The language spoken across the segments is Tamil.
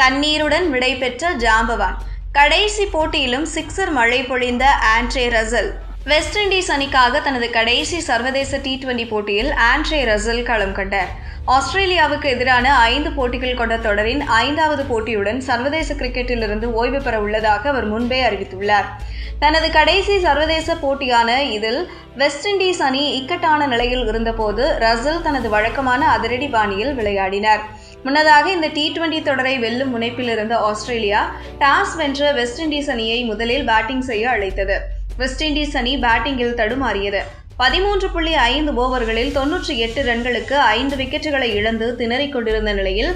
கண்ணீருடன் விடைபெற்ற ஜாம்பவான். கடைசி போட்டியிலும் சிக்ஸர் மழை பொழிந்த ஆண்ட்ரே ரசல். வெஸ்ட் இண்டீஸ் அணிக்காக தனது கடைசி சர்வதேச டி டுவெண்டி போட்டியில் ஆண்ட்ரே ரசல் களம் கண்டார். ஆஸ்திரேலியாவுக்கு எதிரான ஐந்து போட்டிகள் கொண்ட தொடரின் ஐந்தாவது போட்டியுடன் சர்வதேச கிரிக்கெட்டிலிருந்து ஓய்வு பெற உள்ளதாக அவர் முன்பே அறிவித்துள்ளார். தனது கடைசி சர்வதேச போட்டியான இதில் வெஸ்ட் இண்டீஸ் அணி இக்கட்டான நிலையில் இருந்தபோது ரசல் தனது வழக்கமான அதிரடி பாணியில் விளையாடினார். முன்னதாக இந்த டி டுவெண்டி தொடரை வெல்லும் முனைப்பில் இருந்த ஆஸ்திரேலியா டாஸ் வென்ற வெஸ்ட் இண்டீஸ் அணியை முதலில் பேட்டிங் செய்ய அழைத்தது. வெஸ்ட் இண்டீஸ் அணி பேட்டிங்கில் தடுமாறியது. பதிமூன்று புள்ளி ஐந்து ஓவர்களில் தொன்னூற்றி எட்டு ரன்களுக்கு ஐந்து விக்கெட்டுகளை இழந்து திணறிக் கொண்டிருந்த நிலையில்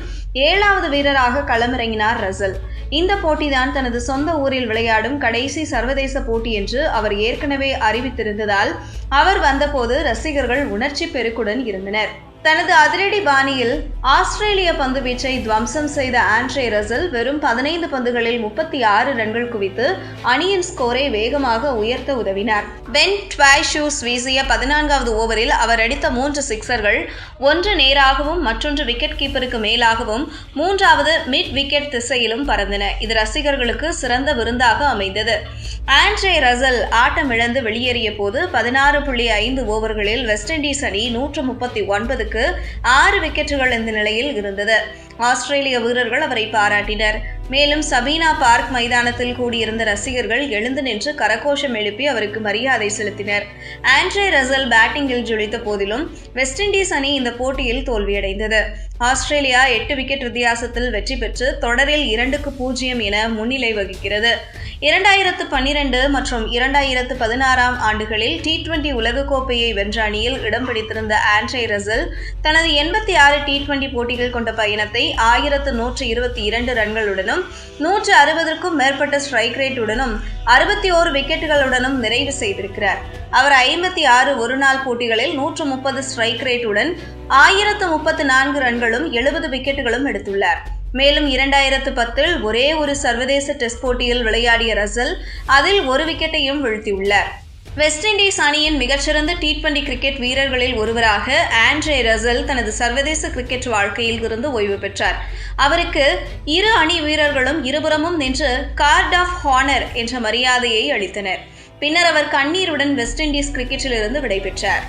ஏழாவது வீரராக களமிறங்கினார் ரசல். இந்த போட்டிதான் தனது சொந்த ஊரில் விளையாடும் கடைசி சர்வதேச போட்டி என்று அவர் ஏற்கனவே அறிவித்திருந்ததால் அவர் வந்தபோது ரசிகர்கள் உணர்ச்சி பெருக்குடன் இருந்தனர். தனது அதிரடி பாணியில் ஆஸ்திரேலிய பந்து வீச்சை துவம்சம் செய்த ஆண்ட்ரே ரசல் வெறும் பதினைந்து பந்துகளில் முப்பத்தி ஆறு ரன்கள் குவித்து அணியின் ஸ்கோரை வேகமாக உயர்த்த உதவினார். பென் ட்வாய்ஷூஸ் வீசிய பதினான்காவது ஓவரில் அவர் அடித்த மூன்று சிக்சர்கள் ஒன்று நேராகவும் மற்றொன்று விக்கெட் கீப்பருக்கு மேலாகவும் மூன்றாவது மிட் விக்கெட் திசையிலும் பறந்தன. இது ரசிகர்களுக்கு சிறந்த விருந்தாக அமைந்தது. ஆண்ட்ரே ரசல் ஆட்டமிழந்து வெளியேறிய போது பதினாறு புள்ளி ஐந்து ஓவர்களில் வெஸ்ட் இண்டீஸ் அணி நூற்று முப்பத்தி ஒன்பதுக்கு ஆறு விக்கெட்டுகள் இந்த நிலையில் இருந்தது. ஆஸ்திரேலிய வீரர்கள் அவரை பாராட்டினர். மேலும் சபீனா பார்க் மைதானத்தில் கூடியிருந்த ரசிகர்கள் எழுந்து நின்று கரகோஷம் எழுப்பி அவருக்கு மரியாதை செலுத்தினர். ஆண்ட்ரே ரசல் பேட்டிங்கில் ஜொலித்த போதிலும் வெஸ்ட் இண்டீஸ் அணி இந்த போட்டியில் தோல்வியடைந்தது. ஆஸ்திரேலியா எட்டு விக்கெட் வித்தியாசத்தில் வெற்றி பெற்று தொடரில் இரண்டுக்கு பூஜ்ஜியம் என முன்னிலை வகிக்கிறது. இரண்டாயிரத்து பன்னிரண்டு மற்றும் இரண்டாயிரத்து பதினாறாம் ஆண்டுகளில் டி டுவெண்டி உலகக்கோப்பையை வென்ற அணியில் இடம் பிடித்திருந்த ஆண்ட்ரே ரசல் தனது எண்பத்தி ஆறு டி டுவெண்டி போட்டிகள் கொண்ட பயணத்தை ஆயிரத்து நூற்று இருபத்தி இரண்டு ரன்களுடனும் நூற்று அறுபதற்கும் மேற்பட்ட ஸ்ட்ரைக் ரேட்டுடனும் அறுபத்தி ஓரு விக்கெட்டுகளுடனும் நிறைவு செய்திருக்கிறார். அவர் ஐம்பத்தி ஆறு ஒருநாள் போட்டிகளில் நூற்று முப்பது ஸ்ட்ரைக் ரேட்டுடன் ஆயிரத்து முப்பத்து நான்கு ரன்களும் எழுபது விக்கெட்டுகளும் எடுத்துள்ளார். மேலும் இரண்டாயிரத்து பத்தில் ஒரே ஒரு சர்வதேச டெஸ்ட் போட்டியில் விளையாடிய ரசல் அதில் ஒரு விக்கெட்டையும் வீழ்த்தியுள்ளார். வெஸ்ட் இண்டீஸ் அணியின் மிகச்சிறந்த டி டுவெண்டி கிரிக்கெட் வீரர்களில் ஒருவராக ஆண்ட்ரே ரசல் தனது சர்வதேச கிரிக்கெட் வாழ்க்கையில் இருந்து ஓய்வு பெற்றார். அவருக்கு இரு அணி வீரர்களும் இருபுறமும் நின்று கார்ட் ஆஃப் ஹானர் என்ற மரியாதையை அளித்தனர். பின்னர் அவர் கண்ணீருடன் வெஸ்ட் இண்டீஸ் கிரிக்கெட்டிலிருந்து விடைபெற்றார்.